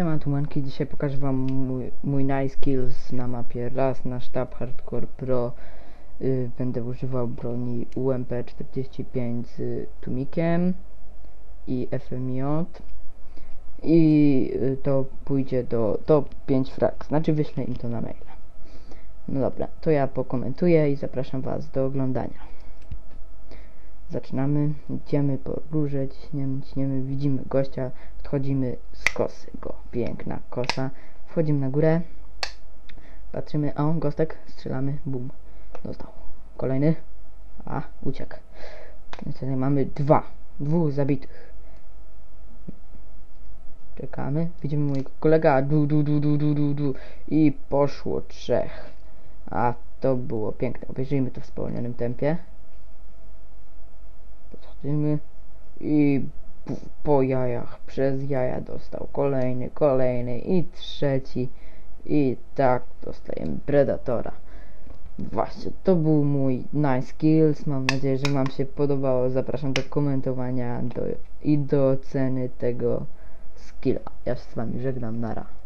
Siema tumanki, dzisiaj pokażę wam mój, mój nice kills na mapie. Raz na sztab Hardcore Pro. Y, będę używał broni UMP45 z tumikiem i FMJ i y, to pójdzie do top 5 frag, znaczy wyślę im to na maila. No dobra, to ja pokomentuję i zapraszam was do oglądania Zaczynamy, idziemy po górze, ciśniemy, widzimy gościa, podchodzimy z kosy. Go, piękna kosa, wchodzimy na górę, patrzymy, o, gostek, strzelamy, bum, dostał, kolejny, a, uciekł, niestety mamy dwa, dwóch zabitych, czekamy, widzimy mojego kolega, du, du, du, du, du, du, du. I poszło trzech, a to było piękne, obejrzyjmy to w spowolnionym tempie, podchodzimy i po, po jajach, przez jaja dostał kolejny, kolejny i trzeci i tak dostajemy Predatora. Właśnie, to był mój nice kills. Mam nadzieję, że Wam się podobało. Zapraszam do komentowania do, i do oceny tego skilla. Ja się z Wami żegnam, nara.